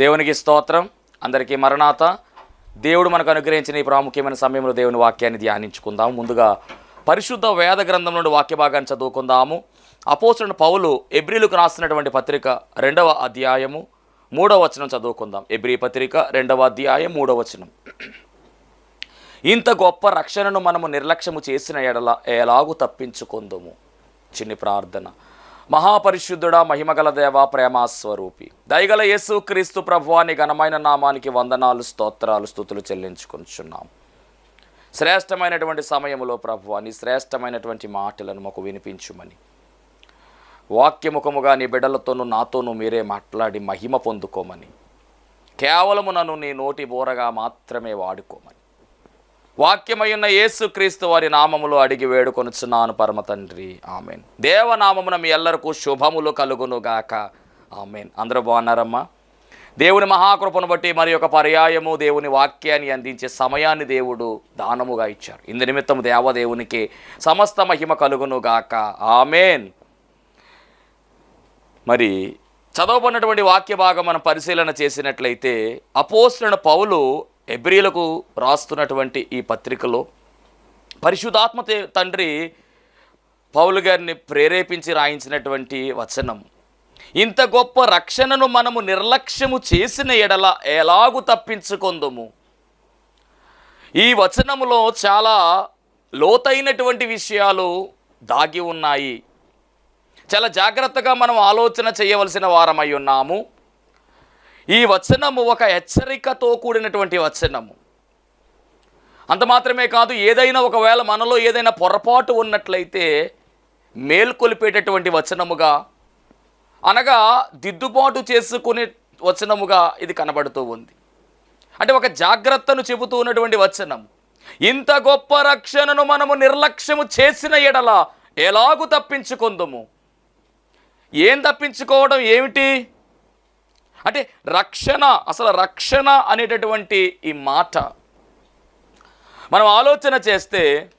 దేవునికి స్తోత్రం. అందరికీ మరణాత. దేవుడు మనకు అనుగ్రహించిన ఈ ప్రాముఖ్యమైన సమయంలో దేవుని వాక్యాన్ని ధ్యానించుకుందాం. ముందుగా పరిశుద్ధ వేద గ్రంథం నుండి వాక్య భాగాన్ని చదువుకుందాము. అపోసరుడు పౌలు ఎబ్రిలకు రాసినటువంటి పత్రిక రెండవ అధ్యాయము మూడవ వచనం చదువుకుందాం. ఎబ్రి పత్రిక రెండవ అధ్యాయం మూడవ వచనం. ఇంత గొప్ప రక్షణను మనము నిర్లక్ష్యము చేసిన ఎడల ఎలాగూ తప్పించుకుందాము? చిన్ని ప్రార్థన. మహాపరిశుద్ధుడా మహిమగల దేవ ప్రేమాస్వరూపి దయగల యేసు క్రీస్తు ప్రభువాని ఘనమైన నామానికి వందనాలు స్తోత్రాలు స్థుతులు చెల్లించుకుంటున్నాం శ్రేష్టమైనటువంటి సమయంలో ప్రభు అని శ్రేష్టమైనటువంటి మాటలను మాకు వినిపించుమని. వాక్యముఖముగా నీ బిడ్డలతోనూ నాతోనూ మీరే మాట్లాడి మహిమ పొందుకోమని. కేవలము నన్ను నీ నోటి బోరగా మాత్రమే వాడుకోమని. వాక్యమయ్యున్న యేసు క్రీస్తు వారి నామములు అడిగి వేడుకొనుచున్నాను పరమ తండ్రి. ఆమెన్. దేవనామమున మీ ఎల్లరకు శుభములు కలుగునుగాక. ఆమెన్. అందరూ బాగున్నారమ్మా? దేవుని మహాకృపను బట్టి మరి ఒక పర్యాయము దేవుని వాక్యాన్ని అందించే సమయాన్ని దేవుడు దానముగా ఇచ్చారు. ఇందు నిమిత్తం దేవదేవునికి సమస్త మహిమ కలుగునుగాక. ఆమెన్. మరి చదవబడినటువంటి వాక్య భాగం మనం పరిశీలన చేసినట్లయితే అపోస్తున్న పౌలు ఎబ్రిలకు రాస్తున్నటువంటి ఈ పత్రికలో పరిశుధాత్మ తండ్రి పౌలు గారిని ప్రేరేపించి రాయించినటువంటి వచనం. ఇంత గొప్ప రక్షణను మనము నిర్లక్ష్యము చేసిన ఎడల ఎలాగు తప్పించుకొందుము? ఈ వచనములో చాలా లోతైనటువంటి విషయాలు దాగి ఉన్నాయి. చాలా జాగ్రత్తగా మనం ఆలోచన చేయవలసిన వారమై ఉన్నాము. ఈ వచనము ఒక హెచ్చరికతో కూడినటువంటి వచనము. అంత మాత్రమే కాదు ఏదైనా ఒకవేళ మనలో ఏదైనా పొరపాటు ఉన్నట్లయితే మేల్కొలిపేటటువంటి వచనముగా అనగా దిద్దుబాటు చేసుకునే వచనముగా ఇది కనబడుతూ ఉంది. అంటే ఒక జాగ్రత్తను చెబుతూ ఉన్నటువంటి వచనం ఇంత గొప్ప రక్షణను మనము నిర్లక్ష్యము చేసిన ఎడల ఎలాగు తప్పించుకుందము? ఏం తప్పించుకోవడం ఏమిటి? అంటే రక్షణ అసలు రక్షణ అనేటటువంటి ఈ మాట. మనం ఆలోచన చేస్తే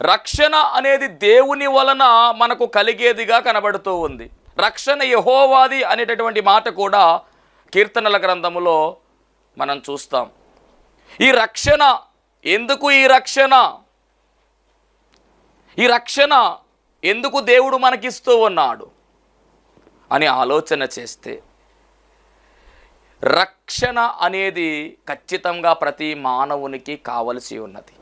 రక్షణ అనేది దేవుని వలన మనకు కలిగేదిగా కనబడుతూ ఉంది. రక్షణ యహోవాది అనేటటువంటి మాట కూడా కీర్తనల గ్రంథములో మనం చూస్తాం. ఈ రక్షణ ఎందుకు ఈ రక్షణ? ఈ రక్షణ ఎందుకు దేవుడు మనకిస్తూ ఉన్నాడు? అని ఆలోచన చేస్తే రక్షణ అనేది ఖచ్చితంగా ప్రతి మానవునికి కావలసి ఉన్నది.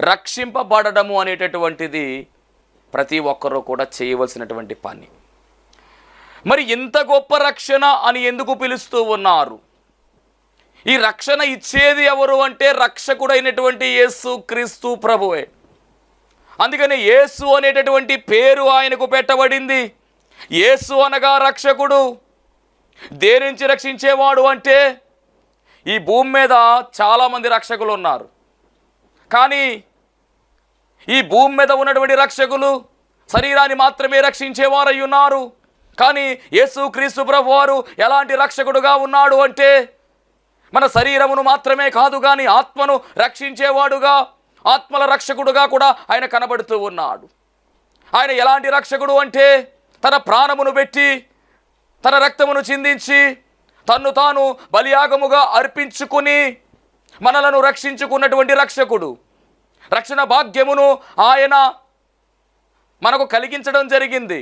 రక్షింపబడము అనేటటువంటిది ప్రతి ఒక్కరూ కూడా చేయవలసినటువంటి పని. మరి ఇంత గొప్ప రక్షణ అని ఎందుకు పిలుస్తూ ఉన్నారు? ఈ రక్షణ ఇచ్చేది ఎవరు అంటే రక్షకుడైనటువంటి యేసు క్రీస్తు ప్రభువే. అందుకని యేసు అనేటటువంటి పేరు ఆయనకు పెట్టబడింది. యేసు అనగా రక్షకుడు. దేని నుంచి రక్షించేవాడు అంటే ఈ భూమి మీద చాలామంది రక్షకులు ఉన్నారు. కానీ ఈ భూమి మీద ఉన్నటువంటి రక్షకులు శరీరాన్ని మాత్రమే రక్షించేవారై ఉన్నారు. కానీ యేసు క్రీస్తు ప్రభు వారు ఎలాంటి రక్షకుడుగా ఉన్నాడు అంటే మన శరీరమును మాత్రమే కాదు కానీ ఆత్మను రక్షించేవాడుగా ఆత్మల రక్షకుడుగా కూడా ఆయన కనబడుతూ ఉన్నాడు. ఆయన ఎలాంటి రక్షకుడు అంటే తన ప్రాణమును పెట్టి తన రక్తమును చిందించి తన్ను తాను బలియాగముగా అర్పించుకుని మనలను రక్షించుకున్నటువంటి రక్షకుడు. రక్షణ భాగ్యమును ఆయన మనకు కలిగించడం జరిగింది.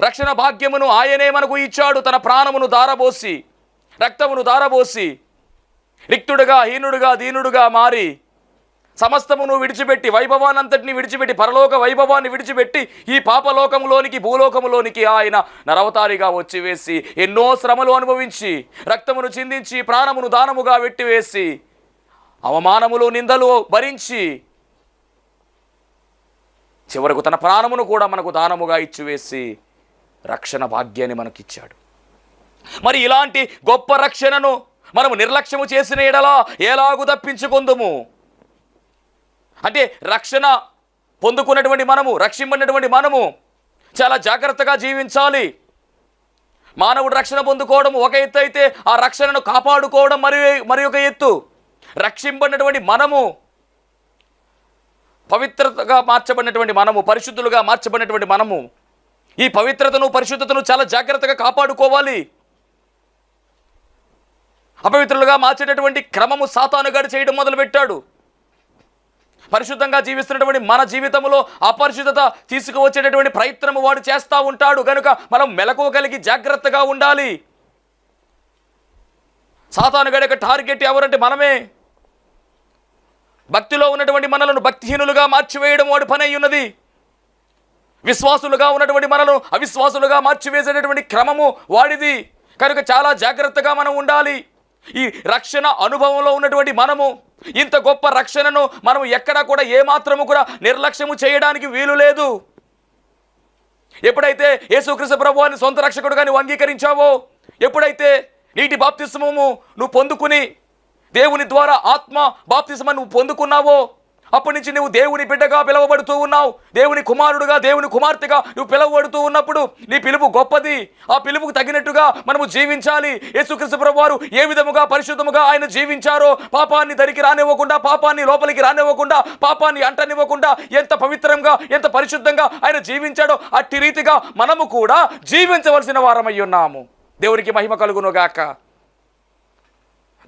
రక్షణ భాగ్యమును ఆయనే మనకు ఇచ్చాడు తన ప్రాణమును దారబోసి రక్తమును దారబోసి రిక్తుడుగా హీనుడుగా దీనుడుగా మారి సమస్తమును విడిచిపెట్టి వైభవానంతటిని విడిచిపెట్టి పరలోక వైభవాన్ని విడిచిపెట్టి ఈ పాపలోకములోనికి భూలోకములోనికి ఆయన నరవతారిగా వచ్చి వేసి ఎన్నో శ్రమలు అనుభవించి రక్తమును చిందించి ప్రాణమును దానముగా వెట్టివేసి అవమానములు నిందలు భరించి చివరకు తన ప్రాణమును కూడా మనకు దానముగా ఇచ్చివేసి రక్షణ భాగ్యాన్ని మనకిచ్చాడు. మరి ఇలాంటి గొప్ప రక్షణను మనము నిర్లక్ష్యము చేసిన ఎడలా ఎలాగు తప్పించుకుందుము? అంటే రక్షణ పొందుకున్నటువంటి మనము రక్షింపడినటువంటి మనము చాలా జాగ్రత్తగా జీవించాలి. మానవుడు రక్షణ పొందుకోవడం ఒక ఎత్తు అయితే ఆ రక్షణను కాపాడుకోవడం మరి మరి ఒక ఎత్తు. రక్షింపడినటువంటి మనము పవిత్రతగా మార్చబడినటువంటి మనము పరిశుద్ధులుగా మార్చబడినటువంటి మనము ఈ పవిత్రతను పరిశుద్ధతను చాలా జాగ్రత్తగా కాపాడుకోవాలి. అపవిత్రులుగా మార్చేటటువంటి క్రమము సాతానుగాడు చేయడం మొదలుపెట్టాడు. పరిశుద్ధంగా జీవిస్తున్నటువంటి మన జీవితంలో అపరిశుద్ధత తీసుకువచ్చేటటువంటి ప్రయత్నము వాడు చేస్తూ ఉంటాడు. కనుక మనం మెలకువ కలిగి జాగ్రత్తగా ఉండాలి. సాతాను గడక టార్గెట్ ఎవరంటే మనమే. భక్తిలో ఉన్నటువంటి మనలను భక్తిహీనులుగా మార్చివేయడం వాడు పని అయి ఉన్నది. విశ్వాసులుగా ఉన్నటువంటి మనలను అవిశ్వాసులుగా మార్చివేసేటటువంటి క్రమము వాడిది. కనుక చాలా జాగ్రత్తగా మనం ఉండాలి. ఈ రక్షణ అనుభవంలో ఉన్నటువంటి మనము ఇంత గొప్ప రక్షణను మనం ఎక్కడా కూడా ఏమాత్రము కూడా నిర్లక్ష్యము చేయడానికి వీలు లేదు. ఎప్పుడైతే యేసుక్రీస్తు ప్రభువాన్ని సొంత రక్షకుడుగా నువ్వు అంగీకరించావో ఎప్పుడైతే నీటి బాప్తిస్మము నువ్వు పొందుకుని దేవుని ద్వారా ఆత్మ బాప్తిస్మ నువ్వు పొందుకున్నావో అప్పటి నుంచి నువ్వు దేవుని బిడ్డగా పిలువబడుతూ ఉన్నావు. దేవుని కుమారుడుగా దేవుని కుమార్తెగా నువ్వు పిలువబడుతూ ఉన్నప్పుడు నీ పిలుపు గొప్పది. ఆ పిలుపుకు తగినట్టుగా మనము జీవించాలి. యేసుక్రీస్తు వారు ఏ విధముగా పరిశుద్ధముగా ఆయన జీవించారో పాపాన్ని దరికి రానివ్వకుండా పాపాన్ని లోపలికి రానివ్వకుండా పాపాన్ని అంటనివ్వకుండా ఎంత పవిత్రంగా ఎంత పరిశుద్ధంగా ఆయన జీవించాడో అట్టి రీతిగా మనము కూడా జీవించవలసిన వారమై ఉన్నాము. దేవునికి మహిమ కలుగునుగాక.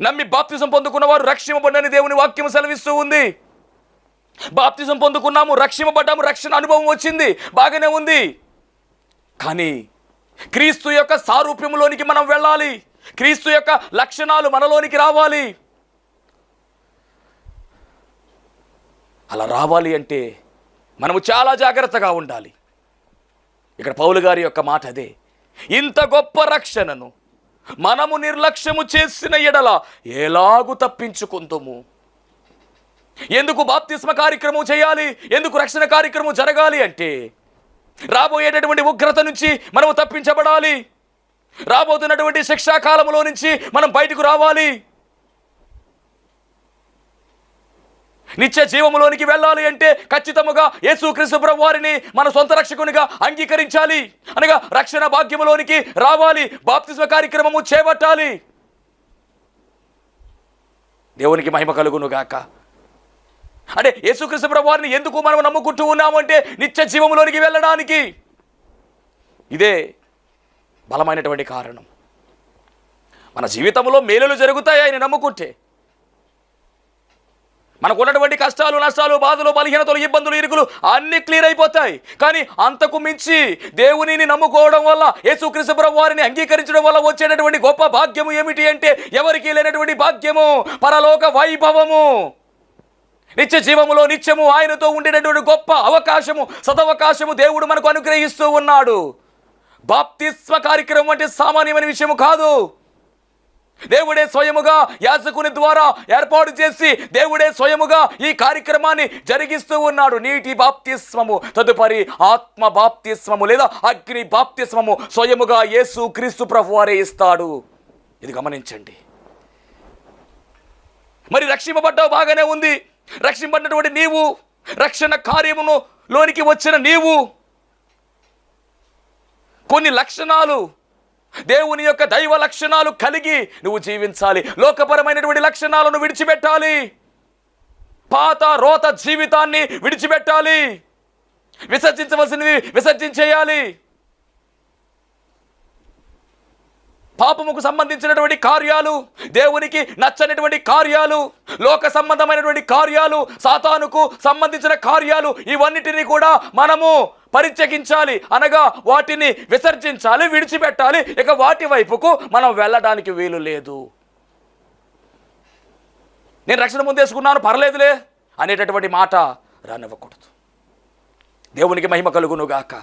నమ్మి బాప్తిజం పొందుకున్న వారు రక్షింపబడని దేవుని వాక్యం సెలవిస్తూ ఉంది. బాప్తిజం పొందుకున్నాము రక్షింపబడ్డాము రక్షణ అనుభవం వచ్చింది బాగానే ఉంది. కానీ క్రీస్తు యొక్క సారూప్యములోనికి మనం వెళ్ళాలి. క్రీస్తు యొక్క లక్షణాలు మనలోనికి రావాలి. అలా రావాలి అంటే మనము చాలా జాగ్రత్తగా ఉండాలి. ఇక్కడ పౌలు గారి యొక్క మాట అదే. ఇంత గొప్ప రక్షణను మనము నిర్లక్ష్యము చేసిన ఎడల ఎలాగు తప్పించుకుందుము? ఎందుకు బాప్తిస్మ కార్యక్రమం చేయాలి? ఎందుకు రక్షణ కార్యక్రమం జరగాలి అంటే రాబోయేటటువంటి ఉగ్రత నుంచి మనము తప్పించబడాలి. రాబోతున్నటువంటి శిక్షాకాలంలో నుంచి మనం బయటకు రావాలి. నిత్య జీవములోనికి వెళ్ళాలి అంటే ఖచ్చితముగా యేసుక్రీస్తు వారిని మన సొంత రక్షకునిగా అంగీకరించాలి. అనగా రక్షణ భాగ్యములోనికి రావాలి. బాప్తిస్మ కార్యక్రమము చేపట్టాలి. దేవునికి మహిమ కలుగును గాక అంటే యేసుకృష్ణ ప్రభు వారిని ఎందుకు మనం నమ్ముకుంటూ ఉన్నామంటే నిత్య జీవంలోనికి వెళ్ళడానికి? ఇదే బలమైనటువంటి కారణం. మన జీవితంలో మేలులు జరుగుతాయి ఆయన నమ్ముకుంటే. మనకు ఉన్నటువంటి కష్టాలు నష్టాలు బాధలు బలహీనతలు ఇబ్బందులు ఇరుకులు అన్ని క్లియర్ అయిపోతాయి. కానీ అంతకు మించి దేవునిని నమ్ముకోవడం వల్ల యేసుకృష్ణ వారిని అంగీకరించడం వల్ల వచ్చేటటువంటి గొప్ప భాగ్యము ఏమిటి అంటే ఎవరికి లేనటువంటి భాగ్యము పరలోక వైభవము. నిత్య జీవములో నిత్యము ఆయనతో ఉండేటటువంటి గొప్ప అవకాశము సదవకాశము దేవుడు మనకు అనుగ్రహిస్తూ ఉన్నాడు. బాప్తిస్వ కార్యక్రమం అంటే సామాన్యమైన విషయము కాదు. దేవుడే స్వయముగా యాజకుని ద్వారా ఏర్పాటు చేసి దేవుడే స్వయముగా ఈ కార్యక్రమాన్ని జరిగిస్తూ ఉన్నాడు. నీటి బాప్తిస్వము తదుపరి ఆత్మ బాప్తిస్వము లేదా అగ్ని బాప్తిస్వము స్వయముగా యేసు క్రీస్తు ప్రభు వారే ఇస్తాడు. ఇది గమనించండి. మరి రక్షింపబడ్డావు బాగానే ఉంది. రక్షింపబడినటువంటి నీవు రక్షణ కార్యమును లోనికి వచ్చిన నీవు. కొన్ని లక్షణాలు దేవుని యొక్క దైవ లక్షణాలు కలిగి నువ్వు జీవించాలి. లోకపరమైనటువంటి లక్షణాలను విడిచిపెట్టాలి. పాత రోత జీవితాన్ని విడిచిపెట్టాలి. విసర్జించవలసినవి విసర్జించేయాలి. పాపముకు సంబంధించినటువంటి కార్యాలు దేవునికి నచ్చనటువంటి కార్యాలు లోక సంబంధమైనటువంటి కార్యాలు సాతానుకు సంబంధించిన కార్యాలు ఇవన్నిటిని కూడా మనము పరిత్యగించాలి అనగా వాటిని విసర్జించాలి విడిచిపెట్టాలి. ఇక వాటి వైపుకు మనం వెళ్ళడానికి వీలు లేదు. నేను రక్షణ ముందేసుకున్నాను పర్లేదులే అనేటటువంటి మాట రానివ్వకూడదు. దేవునికి మహిమ కలుగును గాక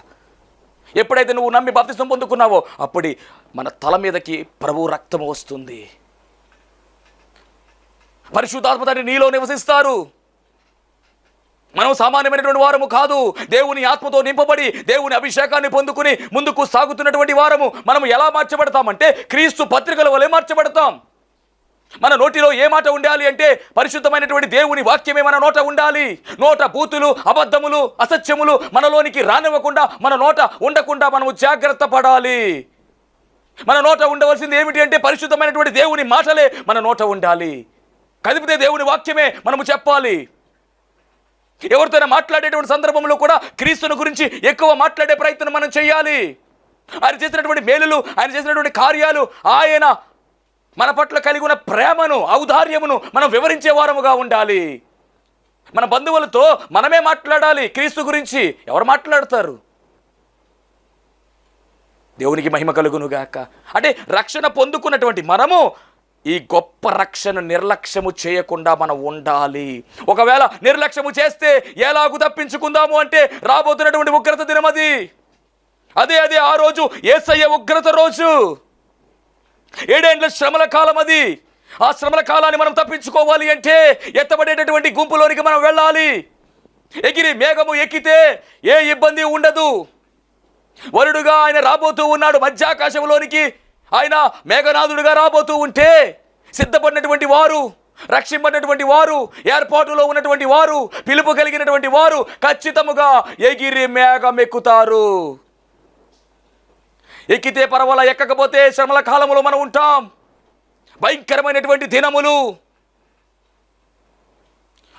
ఎప్పుడైతే నువ్వు నమ్మి బాప్తిసం పొందుకున్నావో అప్పుడు మన తల మీదకి ప్రభు రక్తం వస్తుంది. పరిశుద్ధాత్మ తండ్రి నీలో నివసిస్తారు. మనం సామాన్యమైనటువంటి వారము కాదు. దేవుని ఆత్మతో నింపబడి దేవుని అభిషేకాన్ని పొందుకుని ముందుకు సాగుతున్నటువంటి వారము. మనం ఎలా మార్చబడతామంటే క్రీస్తు పత్రికల వలె మార్చబడతాం. మన నోటిలో ఏ మాట ఉండాలి అంటే పరిశుద్ధమైనటువంటి దేవుని వాక్యమే మన నోట ఉండాలి. నోట బూతులు అబద్ధములు అసత్యములు మనలోనికి రానివ్వకుండా మన నోట ఉండకుండా మనము జాగ్రత్త పడాలి. మన నోట ఉండవలసింది ఏమిటి అంటే పరిశుద్ధమైనటువంటి దేవుని మాటలే మన నోట ఉండాలి. కదిపితే దేవుని వాక్యమే మనము చెప్పాలి. ఎవరితోనే మాట్లాడేటువంటి సందర్భంలో కూడా క్రీస్తుని గురించి ఎక్కువ మాట్లాడే ప్రయత్నం మనం చేయాలి. ఆయన చేసినటువంటి మేలులు ఆయన చేసినటువంటి కార్యాలు ఆయన మన పట్ల కలిగి ఉన్న ప్రేమను ఔదార్యమును మనం వివరించే వారముగా ఉండాలి. మన బంధువులతో మనమే మాట్లాడాలి. క్రీస్తు గురించి ఎవరు మాట్లాడతారు? దేవునికి మహిమ కలుగునుగాక అంటే రక్షణ పొందుకున్నటువంటి మనము ఈ గొప్ప రక్షణ నిర్లక్ష్యము చేయకుండా మనం ఉండాలి. ఒకవేళ నిర్లక్ష్యము చేస్తే ఎలాగు తప్పించుకుందాము అంటే రాబోతున్నటువంటి ఉగ్రత దినమది. అదే అదే ఆ రోజు ఏసయ్య ఉగ్రత రోజు. ఏడేండ్ల శ్రమల కాలం అది. ఆ శ్రమల కాలాన్ని మనం తప్పించుకోవాలి అంటే ఎత్తబడేటటువంటి గుంపులోనికి మనం వెళ్ళాలి. ఎగిరి మేఘము ఎక్కితే ఏ ఇబ్బంది ఉండదు. వరుడుగా ఆయన రాబోతూ ఉన్నాడు మధ్యాకాశంలోనికి ఆయన మేఘనాథుడుగా రాబోతూ ఉంటే సిద్ధపడినటువంటి వారు రక్షింపడినటువంటి వారు ఏర్పాటులో ఉన్నటువంటి వారు పిలుపు కలిగినటువంటి వారు ఖచ్చితముగా ఎగిరి మేఘం ఎక్కుతారు ఎక్కితే పర్వాల ఎక్కకపోతే శ్రమల కాలంలో మనం ఉంటాం. భయంకరమైనటువంటి దినములు.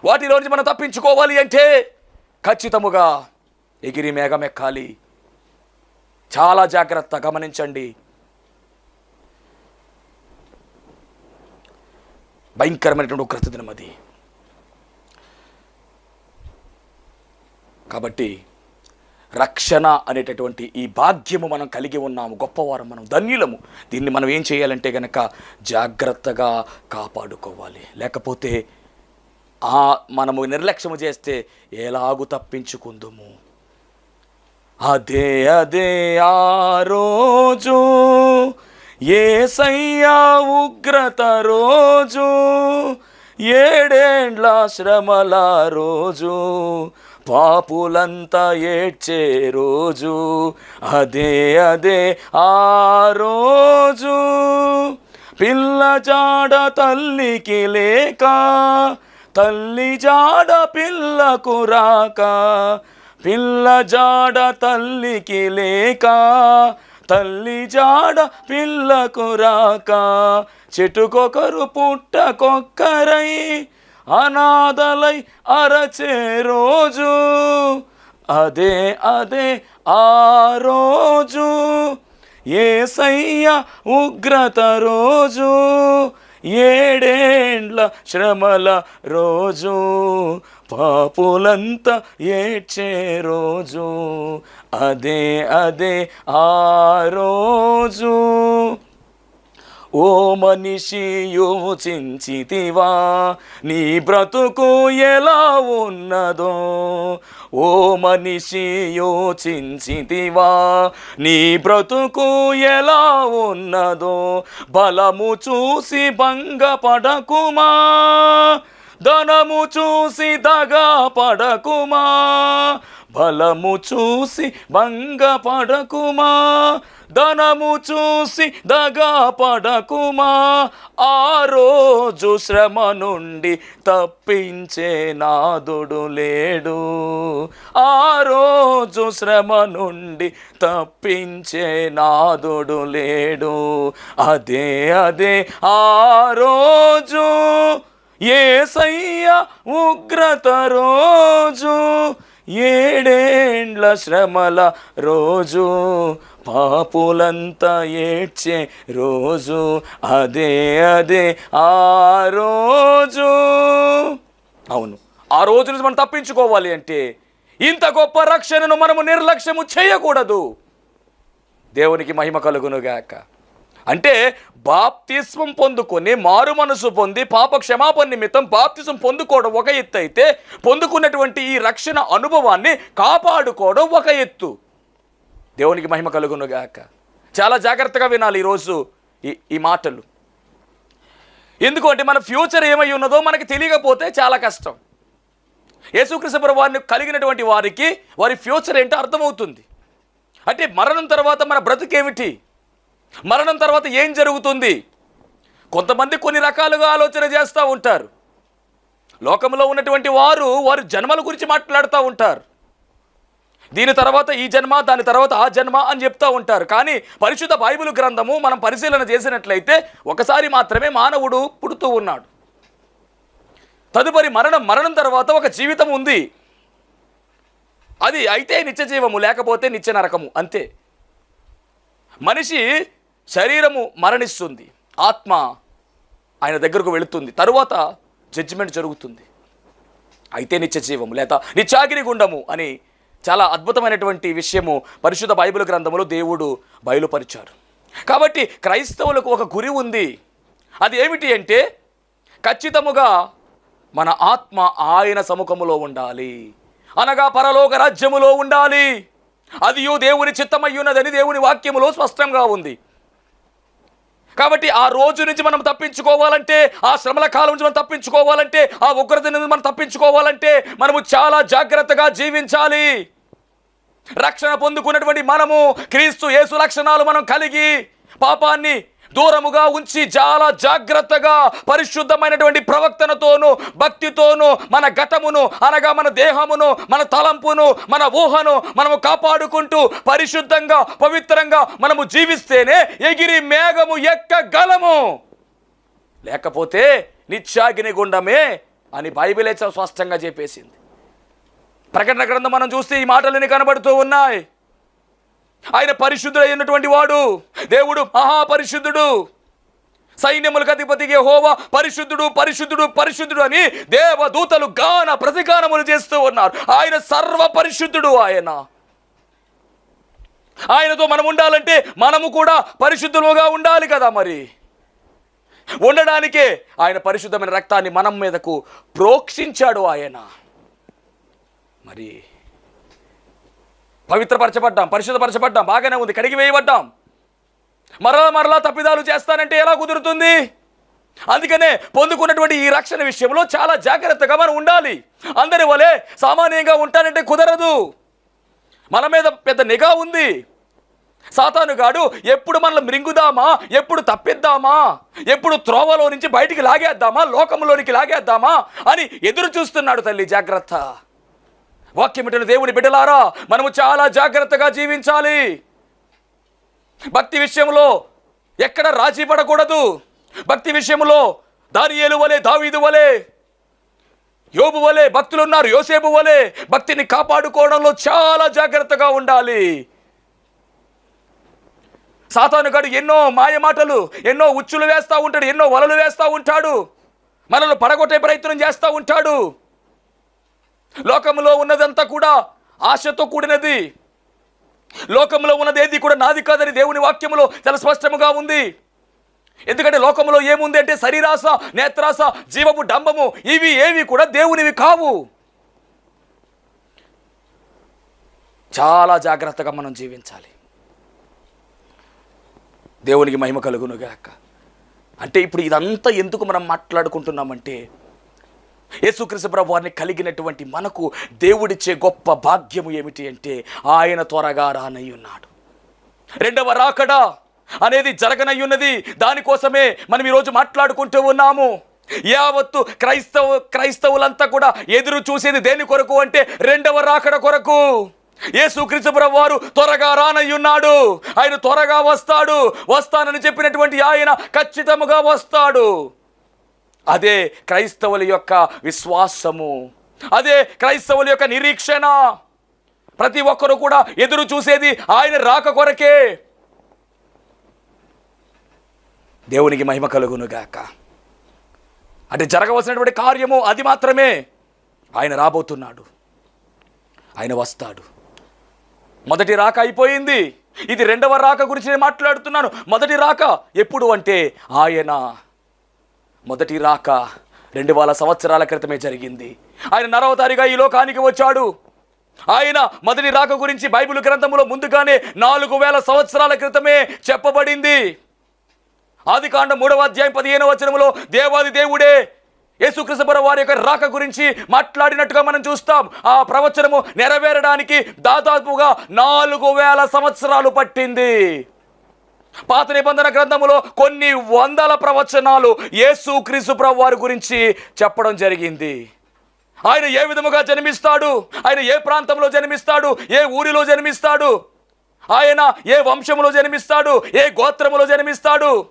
వాటిలో నుంచి మనం తప్పించుకోవాలి అంటే ఖచ్చితముగా ఎగిరి మేఘం ఎక్కాలి. చాలా జాగ్రత్త గమనించండి. భయంకరమైనటువంటి ఉగ్రత దినం అది కాబట్టి రక్షణ అనేటటువంటి ఈ భాగ్యము మనం కలిగి ఉన్నాము గొప్పవారం మనం ధన్యులము. దీన్ని మనం ఏం చేయాలంటే గనక జాగ్రత్తగా కాపాడుకోవాలి. లేకపోతే ఆ మనము నిర్లక్ష్యము చేస్తే ఎలాగు తప్పించుకుందుము? అదే అదే ఆ రోజు ఏసయ్యా ఉగ్రత రోజు ఏడేండ్ల శ్రమల రోజు పాపులంతా ఏడ్చే రోజు. అదే అదే ఆ రోజు. పిల్ల జాడ తల్లికి లేక తల్లి జాడ పిల్లకు రాక పిల్ల జాడ తల్లికి లేక తల్లి జాడ పిల్లకు రాక. చెట్టుకొకరు పుట్టకొక్కరై అనాథలై అరచే రోజు. అదే అదే ఆ రోజు. ఏసయ్య ఉగ్రత రోజు. ఏడేండ్ల శ్రమల రోజు. పాపులంతా ఏడ్చే రోజు. అదే అదే ఆ రోజు. ఓ మనిషి యోచించితివా నీ బ్రతుకు ఎలా ఉన్నదో. ఓ మనిషి యోచించితివా నీ బ్రతుకు ఎలా ఉన్నదో. బలము చూసి భంగపడకుమా ధనము చూసి దగా పడకుమా బలము చూసి భంగపడకుమా ధనము చూసి దగా పడకుమా? ఆ రోజు శ్రమ నుండి తప్పించే నాదుడు లేడు. ఆ రోజు శ్రమ నుండి తప్పించే నాదుడు లేడు. అదే అదే ఆ రోజు ఏసయ్య ఉగ్రత రోజు ఏడేండ్ల శ్రమల రోజు పాపులంతా ఏడ్చే రోజు అదే అదే ఆ రోజు. అవును ఆ రోజు నుంచి మనం తప్పించుకోవాలి అంటే ఇంత గొప్ప రక్షణను మనము నిర్లక్ష్యము చేయకూడదు. దేవునికి మహిమ కలుగునుగాక. అంటే బాప్తిస్వం పొందుకొని మారు మనసు పొంది పాప క్షమాపణ నిమిత్తం బాప్తిస్వం పొందుకోవడం ఒక ఎత్తు అయితే పొందుకున్నటువంటి ఈ రక్షణ అనుభవాన్ని కాపాడుకోవడం ఒక ఎత్తు. దేవునికి మహిమ కలుగునుగాక చాలా జాగ్రత్తగా వినాలి ఈరోజు ఈ ఈ మాటలు. ఎందుకంటే మన ఫ్యూచర్ ఏమై ఉన్నదో మనకి తెలియకపోతే చాలా కష్టం. యేసుకృష్ణ వారిని కలిగినటువంటి వారికి వారి ఫ్యూచర్ ఏంటో అర్థమవుతుంది. అంటే మరణం తర్వాత మన బ్రతుకేమిటి? మరణం తర్వాత ఏం జరుగుతుంది? కొంతమంది కొన్ని రకాలుగా ఆలోచన చేస్తూ ఉంటారు. లోకంలో ఉన్నటువంటి వారు వారు జన్మల గురించి మాట్లాడుతూ ఉంటారు. దీని తర్వాత ఈ జన్మ దాని తర్వాత ఆ జన్మ అని చెప్తూ ఉంటారు. కానీ పరిశుద్ధ బైబిల్ గ్రంథము మనం పరిశీలన చేసినట్లయితే ఒకసారి మాత్రమే మానవుడు పుడుతూ ఉన్నాడు. తదుపరి మరణం మరణం తర్వాత ఒక జీవితం ఉంది. అది అయితే నిత్య జీవము లేకపోతే నిత్య నరకము అంతే. మనిషి శరీరము మరణిస్తుంది. ఆత్మ ఆయన దగ్గరకు వెళుతుంది. తరువాత జడ్జిమెంట్ జరుగుతుంది. అయితే నిత్య జీవము లేదా నిత్యాగిరి గుండము అని చాలా అద్భుతమైనటువంటి విషయము పరిశుద్ధ బైబిల్ గ్రంథంలో దేవుడు బయలుపరిచారు కాబట్టి క్రైస్తవులకు ఒక గురి ఉంది. అది ఏమిటి అంటే ఖచ్చితముగా మన ఆత్మ ఆయన సముఖములో ఉండాలి. అనగా పరలోక రాజ్యములో ఉండాలి. అది దేవుని చిత్తమయ్యున్నదని దేవుని వాక్యములో స్పష్టంగా ఉంది. కాబట్టి ఆ రోజు నుంచి మనం తప్పించుకోవాలంటే ఆ శ్రమల కాలం నుంచి మనం తప్పించుకోవాలంటే ఆ ఉగ్రత నుంచి మనం తప్పించుకోవాలంటే మనము చాలా జాగ్రత్తగా జీవించాలి. రక్షణ పొందుకున్నటువంటి మనము క్రీస్తు యేసు లక్షణాలు మనం కలిగి పాపాన్ని దూరముగా ఉంచి చాలా జాగ్రత్తగా పరిశుద్ధమైనటువంటి ప్రవక్తనతోను భక్తితోను మన గతమును అనగా మన దేహమును మన తలంపును మన ఊహను మనము కాపాడుకుంటూ పరిశుద్ధంగా పవిత్రంగా మనము జీవిస్తేనే ఎగిరి మేఘము ఎక్కగలము. లేకపోతే నిత్యాగ్ని గుండమే అని బైబిలే స్పష్టంగా చెప్పేసింది. ప్రకటన గ్రంథం మనం చూస్తే ఈ మాటలని కనబడుతూ ఉన్నాయి. ఆయన పరిశుద్ధుడు అయినటువంటి వాడు. దేవుడు మహాపరిశుద్ధుడు. సైన్యములకు అధిపతికి హోవా పరిశుద్ధుడు పరిశుద్ధుడు పరిశుద్ధుడు అని దేవదూతలు గాన ప్రతిగానములు చేస్తూ ఉన్నారు. ఆయన సర్వ పరిశుద్ధుడు ఆయన. ఆయనతో మనం ఉండాలంటే మనము కూడా పరిశుద్ధులుగా ఉండాలి కదా మరి. ఉండడానికే ఆయన పరిశుద్ధమైన రక్తాన్ని మనం మీదకు ప్రోక్షించాడు ఆయన. మరి పవిత్రపరచబడ్డాం పరిశుద్ధపరచబడ్డాం బాగానే ఉంది కడిగి వేయబడ్డాం. మరలా మరలా తప్పిదాలు చేస్తానంటే ఎలా కుదురుతుంది? అందుకనే పొందుకున్నటువంటి ఈ రక్షణ విషయంలో చాలా జాగ్రత్తగా మనం ఉండాలి. అందరి వలె సామాన్యంగా ఉంటానంటే కుదరదు. మన మీద పెద్ద నిఘా ఉంది. సాతానుగాడు ఎప్పుడు మనల్ని మృంగుదామా? ఎప్పుడు తప్పిద్దామా? ఎప్పుడు త్రోవలో నుంచి బయటికి లాగేద్దామా? లోకంలోనికి లాగేద్దామా? అని ఎదురు చూస్తున్నాడు తల్లి జాగ్రత్త. వాక్యమిటిన దేవుని బిడ్డలారా మనము చాలా జాగ్రత్తగా జీవించాలి. భక్తి విషయంలో ఎక్కడ రాజీ పడకూడదు. భక్తి విషయంలో దారియేలు వలె దావీదు వలె యోబు వలె భక్తులు ఉన్నారు యోసేపు వలె భక్తిని కాపాడుకోవడంలో చాలా జాగ్రత్తగా ఉండాలి. సాతానుగాడు ఎన్నో మాయ మాటలు ఎన్నో ఉచ్చులు వేస్తూ ఉంటాడు ఎన్నో వలలు వేస్తూ ఉంటాడు. మనల్ని పడగొట్టే ప్రయత్నం చేస్తూ ఉంటాడు. లోకంలో ఉన్నదంతా కూడా ఆశతో కూడినది. లోకంలో ఉన్నది ఏది కూడా నాది కాదని దేవుని వాక్యములో చాలా స్పష్టముగా ఉంది. ఎందుకంటే లోకంలో ఏముంది అంటే శరీరాస నేత్రాస జీవము డంబము ఇవి ఏవి కూడా దేవునివి కావు. చాలా జాగ్రత్తగా మనం జీవించాలి. దేవునికి మహిమ కలుగునుగాక. అంటే ఇప్పుడు ఇదంతా ఎందుకు మనం మాట్లాడుకుంటున్నామంటే యేసుక్రీస్తు వారిని కలిగినటువంటి మనకు దేవుడిచ్చే గొప్ప భాగ్యము ఏమిటి అంటే ఆయన త్వరగా రానై ఉన్నాడు రెండవ రాకడా అనేది జరగనయ్యున్నది. దానికోసమే మనం ఈరోజు మాట్లాడుకుంటూ ఉన్నాము. యావత్తు క్రైస్తవ క్రైస్తవులంతా కూడా ఎదురు చూసేది దేని కొరకు అంటే రెండవ రాకడ కొరకు. యేసుక్రీస్తు వారు త్వరగా రానయ్యున్నాడు. ఆయన త్వరగా వస్తాడు. వస్తానని చెప్పినటువంటి ఆయన ఖచ్చితముగా వస్తాడు. అదే క్రైస్తవుల యొక్క విశ్వాసము. అదే క్రైస్తవుల యొక్క నిరీక్షణ. ప్రతి ఒక్కరు కూడా ఎదురు చూసేది ఆయన రాక కొరకే. దేవునికి మహిమ కలుగునుగాక అంటే జరగవలసినటువంటి కార్యము అది మాత్రమే. ఆయన రాబోతున్నాడు. ఆయన వస్తాడు. మొదటి రాక అయిపోయింది. ఇది రెండవ రాక గురించి నేను మాట్లాడుతున్నాను. మొదటి రాక ఎప్పుడు అంటే ఆయన మొదటి రాక రెండు వేల సంవత్సరాల క్రితమే జరిగింది. ఆయన నరవతారిగా ఈ లోకానికి వచ్చాడు. ఆయన మొదటి రాక గురించి బైబిల్ గ్రంథంలో ముందుగానే నాలుగు వేల సంవత్సరాల క్రితమే చెప్పబడింది. ఆది కాండ మూడవ అధ్యాయం పదిహేను వచనంలో దేవాది దేవుడే యేసుక్రీస్తు వారి యొక్క రాక గురించి మాట్లాడినట్టుగా మనం చూస్తాం. ఆ ప్రవచనము నెరవేరడానికి దాదాపుగా నాలుగు వేల సంవత్సరాలు పట్టింది. పాత నిబంధన గ్రంథములో కొన్ని వందల ప్రవచనాలు యేసు క్రీసు ప్రభు వారి గురించి చెప్పడం జరిగింది. ఆయన ఏ విధముగా జన్మిస్తాడు? ఆయన ఏ ప్రాంతంలో జన్మిస్తాడు? ఏ ఊరిలో జన్మిస్తాడు? ఆయన ఏ వంశములో జన్మిస్తాడు? ఏ గోత్రములో జన్మిస్తాడు?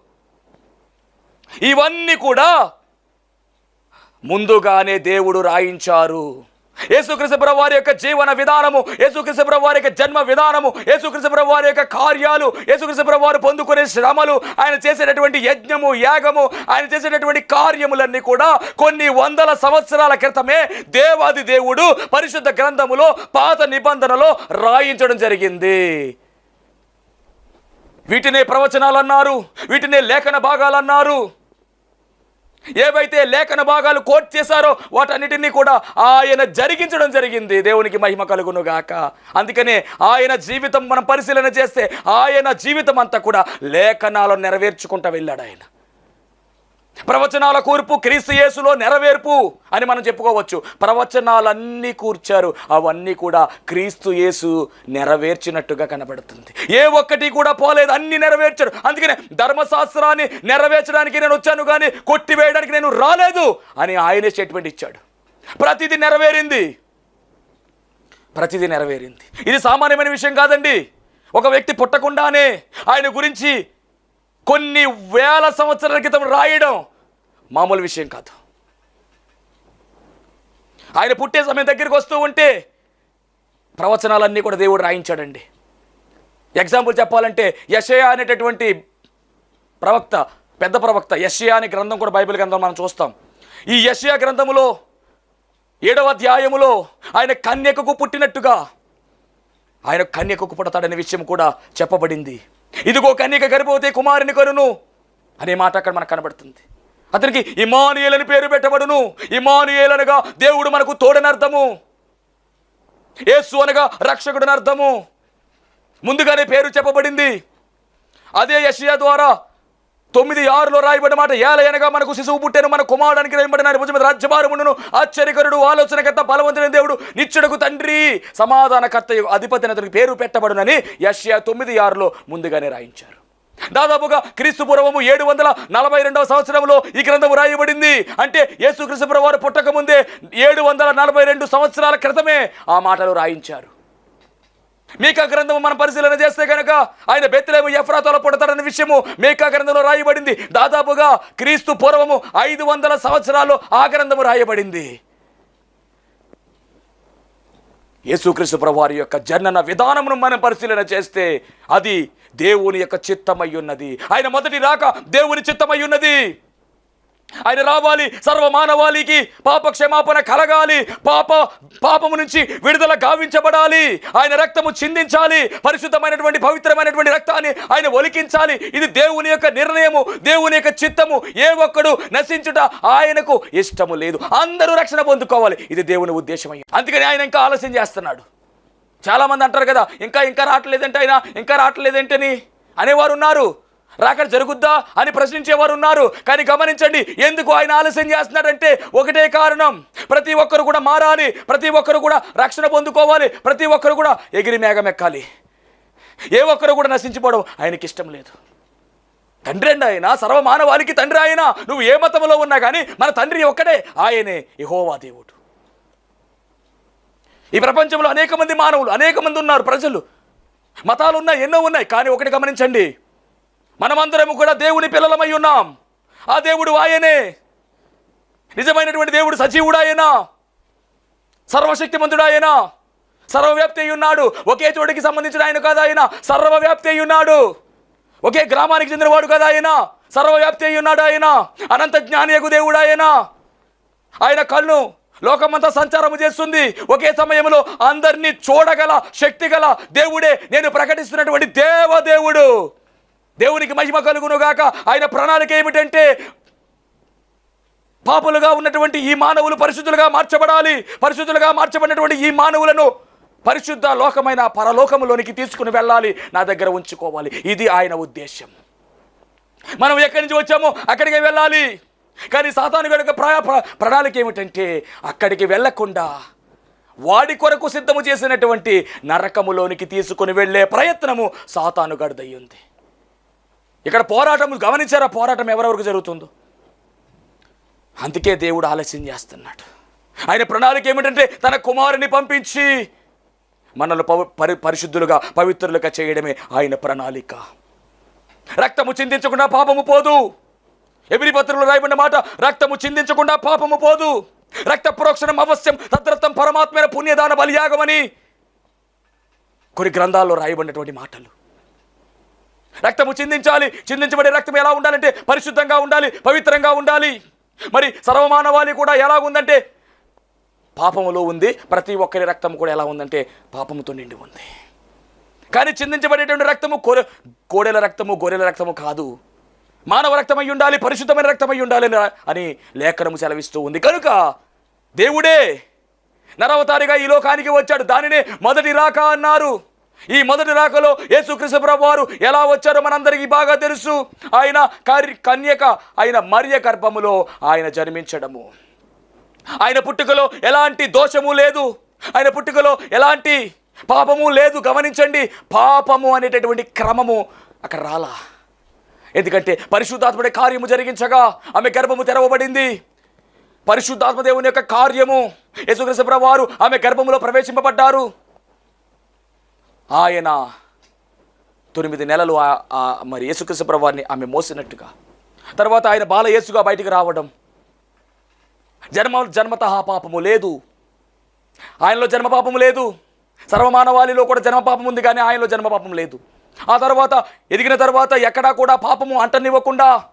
ఇవన్నీ కూడా ముందుగానే దేవుడు రాయించారు. యేసుకృష్ణపురం వారి యొక్క జీవన విధానము యేసుకృష్ణపురం వారి యొక్క జన్మ విధానము యేసుకృష్ణపురం వారి యొక్క కార్యాలు యేసుకృష్ణపురం వారు పొందుకునే శ్రమలు ఆయన చేసేటటువంటి యజ్ఞము యాగము ఆయన చేసేటటువంటి కార్యములన్నీ కూడా కొన్ని వందల సంవత్సరాల క్రితమే దేవాది దేవుడు పరిశుద్ధ గ్రంథములో పాత నిబంధనలో రాయించడం జరిగింది. వీటినే ప్రవచనాలు అన్నారు వీటినే లేఖన భాగాలు అన్నారు ఏవైతే లేఖన భాగాలు కోట్ చేశారో వాటన్నిటినీ కూడా ఆయన జరిగించడం జరిగింది. దేవునికి మహిమ కలుగును గాక అందుకనే ఆయన జీవితం మనం పరిశీలన చేస్తే ఆయన జీవితం అంతా కూడా లేఖనాలను నెరవేర్చుకుంటూ వెళ్ళాడు ఆయన. ప్రవచనాల కూర్పు క్రీస్తు యేసులో నెరవేర్పు అని మనం చెప్పుకోవచ్చు. ప్రవచనాలన్నీ కూర్చారు. అవన్నీ కూడా క్రీస్తు యేసు నెరవేర్చినట్టుగా కనబడుతుంది. ఏ ఒక్కటి కూడా పోలేదు. అన్ని నెరవేర్చారు. అందుకనే ధర్మశాస్త్రాన్ని నెరవేర్చడానికి నేను వచ్చాను కానీ కొట్టివేయడానికి నేను రాలేదు అని ఆయనే స్టేట్మెంట్ ఇచ్చాడు. ప్రతిదీ నెరవేరింది. ప్రతిదీ నెరవేరింది. ఇది సామాన్యమైన విషయం కాదండి. ఒక వ్యక్తి పుట్టకుండానే ఆయన గురించి కొన్ని వేల సంవత్సరాల క్రితం రాయడం మామూలు విషయం కాదు. ఆయన పుట్టే సమయం దగ్గరికి వస్తూ ఉంటే ప్రవచనాలన్నీ కూడా దేవుడు రాయించాడండి. ఎగ్జాంపుల్ చెప్పాలంటే యషయా అనేటటువంటి ప్రవక్త పెద్ద ప్రవక్త యషయా అనే గ్రంథం కూడా బైబిల్ గ్రంథం మనం చూస్తాం. ఈ యషయా గ్రంథములో ఏడవ అధ్యాయములో ఆయన కన్యకకు పుట్టినట్టుగా ఆయన కన్యకకు పుడతాడనే విషయం కూడా చెప్పబడింది. ఇదిగో కన్యక గర్భవతి కుమారుని కరును అనే మాట అక్కడ మనకు కనబడుతుంది. అతనికి ఇమానుయేల్ అని పేరు పెట్టబడును. ఇమానుయేల్ అనగా దేవుడు మనకు తోడని అర్థము యేసు అనగా రక్షకుడని అర్థము ముందుగానే పేరు చెప్పబడింది. అదే యషియా ద్వారా తొమ్మిది ఆరులో రాయబడిన మాట ఏలయనగా మనకు శిశువు పుట్టెను మన కుమారుడానికి రాయబడిన ఆయన భుజం మీద రాజ్యభారమును ఆశ్చర్యకరుడు ఆలోచనకర్త బలవంతుడైన దేవుడు నిత్యుడకు తండ్రి. సమాధానకర్త అధిపతిని అతనికి పేరు పెట్టబడునని యష్యా తొమ్మిది ఆరులో ముందుగానే రాయించారు. దాదాపుగా క్రీస్తు పూర్వము ఏడు వందల నలభై రెండవ సంవత్సరంలో ఈ గ్రంథము రాయబడింది. అంటే యేసు క్రీస్తు వారు పుట్టకముందే ఏడు వందల నలభై రెండు సంవత్సరాల క్రితమే ఆ మాటలు రాయించారు. మీకా గ్రంథము మనం పరిశీలన చేస్తే కనుక ఆయన బెత్తలేము ఎఫ్రాతోలో పుడతాడన్న విషయము మీకా గ్రంథంలో రాయబడింది. దాదాపుగా క్రీస్తు పూర్వము ఐదు వందల సంవత్సరాలు ఆ గ్రంథము రాయబడింది. యేసుక్రీస్తు ప్రభువారి యొక్క జనన విధానమును మనం పరిశీలన చేస్తే అది దేవుని యొక్క చిత్తమై ఉన్నది. ఆయన మొదటి రాక దేవుని చిత్తమై ఉన్నది. ఆయన రావాలి సర్వ మానవాళికి పాప క్షమాపణ కలగాలి పాప పాపము నుంచి విడుదల గావించబడాలి. ఆయన రక్తము చిందించాలి పరిశుద్ధమైనటువంటి పవిత్రమైనటువంటి రక్తాన్ని ఆయన ఒలికించాలి. ఇది దేవుని యొక్క నిర్ణయము దేవుని యొక్క చిత్తము. ఏ ఒక్కడు నశించుట ఆయనకు ఇష్టము లేదు. అందరూ రక్షణ పొందుకోవాలి. ఇది దేవుని ఉద్దేశం అయ్యి. అందుకని ఆయన ఇంకా ఆలస్యం చేస్తున్నాడు. చాలామంది అంటారు కదా ఇంకా ఇంకా రావట్లేదంటే ఆయన ఇంకా రావట్లేదంటని అనేవారు ఉన్నారు. రాకడ జరుగుద్దా అని ప్రశ్నించేవారు ఉన్నారు కానీ గమనించండి ఎందుకు ఆయన ఆలస్యం చేస్తున్నాడంటే ఒకటే కారణం. ప్రతి ఒక్కరు కూడా మారాలి ప్రతి ఒక్కరు కూడా రక్షణ పొందుకోవాలి ప్రతి ఒక్కరు కూడా ఎగిరి మేఘం ఎక్కాలి ఏ ఒక్కరు కూడా నశించిపోవడం ఆయనకి ఇష్టం లేదు. తండ్రి అండి ఆయన సర్వమానవాళికి తండ్రి ఆయన. నువ్వు ఏ మతంలో ఉన్నా కానీ మన తండ్రి ఒక్కడే ఆయనే యహోవా దేవుడు. ఈ ప్రపంచంలో అనేక మంది మానవులు అనేక మంది ఉన్నారు ప్రజలు. మతాలు ఉన్నాయి ఎన్నో ఉన్నాయి కానీ ఒకటి గమనించండి. మనమందరము కూడా దేవుని పిల్లలమై ఉన్నాం. ఆ దేవుడు ఆయనే. నిజమైనటువంటి దేవుడు సజీవుడు ఆయన. సర్వశక్తిమంతుడు ఆయన. సర్వవ్యాప్తి అయి ఉన్నాడు. ఒకే చోటికి సంబంధించిన ఆయన కాదు ఆయన. సర్వవ్యాప్తి అయి ఉన్నాడు. ఒకే గ్రామానికి చెందినవాడు కదా ఆయన. సర్వవ్యాప్తి అయి ఉన్నాడు ఆయన. అనంత జ్ఞానియకు దేవుడు ఆయన. ఆయన కళ్ళు లోకమంతా సంచారము చేస్తుంది. ఒకే సమయంలో అందరినీ చూడగల శక్తి గల దేవుడే. నేను ప్రకటిస్తున్నటువంటి దేవదేవుడు. దేవునికి మహిమ కలుగునుగాక. ఆయన ప్రణాళిక ఏమిటంటే పాపులుగా ఉన్నటువంటి ఈ మానవులు పరిశుద్ధులుగా మార్చబడాలి. పరిశుద్ధులుగా మార్చబడినటువంటి ఈ మానవులను పరిశుద్ధ లోకమైన పరలోకములోనికి తీసుకుని వెళ్ళాలి. నా దగ్గర ఉంచుకోవాలి. ఇది ఆయన ఉద్దేశం మనం ఎక్కడి నుంచి వచ్చామో అక్కడికి వెళ్ళాలి. కానీ సాతాను యొక్క ప్ర ప్రణాళిక ఏమిటంటే అక్కడికి వెళ్ళకుండా వాడి కొరకు సిద్ధము చేసినటువంటి నరకములోనికి తీసుకుని వెళ్ళే ప్రయత్నము సాతానుగడదయ్యింది ఇక్కడ పోరాటం గమనించారా? పోరాటం ఎవరెవరికి జరుగుతుందో? అందుకే దేవుడు ఆలస్యం చేస్తున్నాడు. ఆయన ప్రణాళిక ఏమిటంటే తన కుమారుని పంపించి మనల్ని పవి పరి పరిశుద్ధులుగా పవిత్రులుగా చేయడమే ఆయన ప్రణాళిక. రక్తము చిందించకుండా పాపము పోదు. ఎవరి పత్రులు రాయబడిన మాట రక్తము చిందించకుండా పాపము పోదు. రక్త ప్రోక్షణం అవశ్యం తద్రత్వం పరమాత్మైన పుణ్యదాన బలియాగమని. కొన్ని గ్రంథాల్లో రాయబడినటువంటి మాటలు. రక్తము చిందించాలి. చిందించబడే రక్తం ఎలా ఉండాలంటే పరిశుద్ధంగా ఉండాలి పవిత్రంగా ఉండాలి. మరి సర్వమానవాళి కూడా ఎలా ఉందంటే పాపములో ఉంది ప్రతి ఒక్కరి రక్తం కూడా ఎలా ఉందంటే పాపముతో నిండి ఉంది. కానీ చిందించబడేటువంటి రక్తము కోరె కోడెల రక్తము గొర్రెల రక్తము కాదు. మానవ రక్తమై ఉండాలి పరిశుద్ధమైన రక్తమై ఉండాలి అని- అని లేఖనము సెలవిస్తూ ఉంది. కనుక దేవుడే నరవతారిగా ఈ లోకానికి వచ్చాడు. దానినే మొదటి రాక అన్నారు. ఈ మొదటి రాకలో యేసుక్రీస్తు ప్రభు వారు ఎలా వచ్చారో మనందరికీ బాగా తెలుసు. ఆయన కర్- కన్యక ఆయన మరియ గర్భములో ఆయన జన్మించడము. ఆయన పుట్టుకలో ఎలాంటి దోషము లేదు. ఆయన పుట్టుకలో ఎలాంటి పాపము లేదు. గమనించండి పాపము అనేటటువంటి క్రమము అక్కడ రాలా. ఎందుకంటే పరిశుద్ధాత్ముడే కార్యము జరిగించగా ఆమె గర్భము తెరవబడింది. పరిశుద్ధాత్మదేవుని యొక్క కార్యము. యేసుక్రీస్తు వారు ఆమె గర్భములో ప్రవేశింపబడ్డారు. ఆయన తొమ్మిది నెలలు మరి యేసుకృష్ణ వారిని ఆమె మోసినట్టుగా. తర్వాత ఆయన బాల యేసుగా బయటికి రావడం. జన్మ జన్మత పాపము లేదు. ఆయనలో జన్మ పాపము లేదు. సర్వమానవాళిలో కూడా జన్మ పాపం ఉంది కానీ ఆయనలో జన్మ పాపం లేదు. ఆ తర్వాత ఎదిగిన తర్వాత ఎక్కడా కూడా పాపము అంటనివ్వకుండా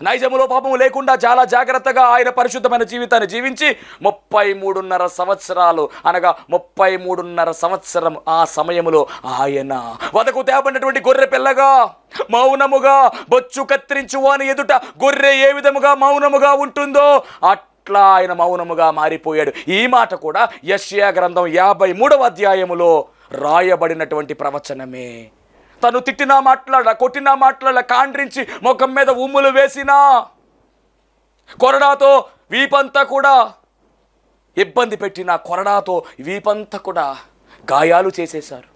నైజములో పాపము లేకుండా చాలా జాగ్రత్తగా ఆయన పరిశుద్ధమైన జీవితాన్ని జీవించి ముప్పై మూడున్నర సంవత్సరాలు అనగా ముప్పై మూడున్నర సంవత్సరం ఆ సమయములో ఆయన వదకు తేపడినటువంటి గొర్రె పిల్లగా మౌనముగా బొచ్చు కత్తిరించు వాని ఎదుట గొర్రె ఏ విధముగా మౌనముగా ఉంటుందో అట్లా ఆయన మౌనముగా మారిపోయాడు. ఈ మాట కూడా యష్యా గ్రంథం యాభై మూడవ అధ్యాయములో రాయబడినటువంటి ప్రవచనమే. తను తిట్టినా మాట్లాడ కొట్టినా మాట్లాడ కాండ్రించి ముఖం మీద ఉమ్ములు వేసినా కొరడాతో వీపంతా కూడా ఇబ్బంది పెట్టిన కొరడాతో వీపంతా కూడా గాయాలు చేసేశారు.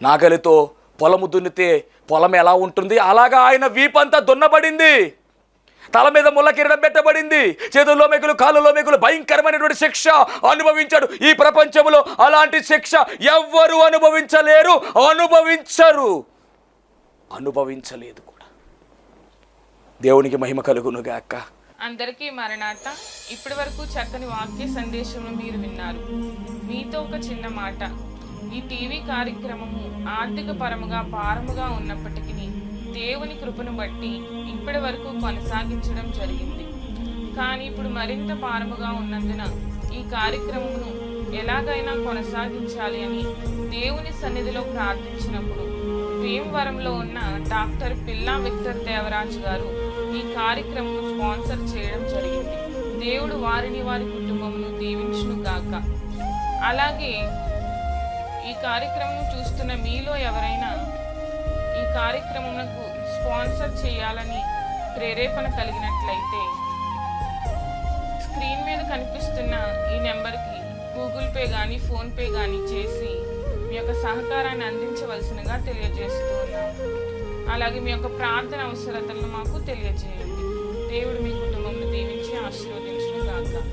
నాగలితో పొలము దున్నితే పొలం ఎలా ఉంటుంది? అలాగా ఆయన వీపంతా దున్నబడింది. తల మీద ముళ్ళ కిరణం పెట్టబడింది. చేతుల్లో మెకులు కాళ్ళలో మెకులు భయంకరమైనటువంటి శిక్ష అనుభవించాడు. ఈ ప్రపంచంలో అలాంటి శిక్ష ఎవ్వరు అనుభవించలేరు. అనుభవించరు. అనుభవించలేదు కూడా. దేవునికి మహిమ కలుగునుగాక. అందరికీ మరణాత ఇప్పటి వరకు చక్కని వాక్య సందేశంలో మీరు విన్నారు. మీతో ఒక చిన్న మాట. ఈ టీవీ కార్యక్రమము ఆర్థిక పరముగా పారముగా ఉన్నప్పటికీ దేవుని కృపను బట్టి ఇప్పటి వరకు కొనసాగించడం జరిగింది. కానీ ఇప్పుడు మరింత భారముగా ఉన్నందున ఈ కార్యక్రమమును ఎలాగైనా కొనసాగించాలి అని దేవుని సన్నిధిలో ప్రార్థించినప్పుడు భీమవరంలో ఉన్న డాక్టర్ పిల్లా విక్టర్ దేవరాజ్ గారు ఈ కార్యక్రమం స్పాన్సర్ చేయడం జరిగింది. దేవుడు వారిని వారి కుటుంబమును దీవించును గాక. అలాగే ఈ కార్యక్రమం చూస్తున్న మీలో ఎవరైనా కార్యక్రమమునకు స్పాన్సర్ చేయాలని ప్రేరేపణ కలిగినట్లయితే స్క్రీన్ మీద కనిపిస్తున్న ఈ నెంబర్కి గూగుల్ పే కానీ ఫోన్పే కానీ చేసి మీ యొక్క సహకారాన్ని అందించవలసినగా తెలియజేస్తూ ఉన్నాము అలాగే మీ యొక్క ప్రార్థన అవసరతలను మాకు తెలియజేయండి. దేవుడు మీ కుటుంబంలో దీవించి ఆశీర్వదించిన కాక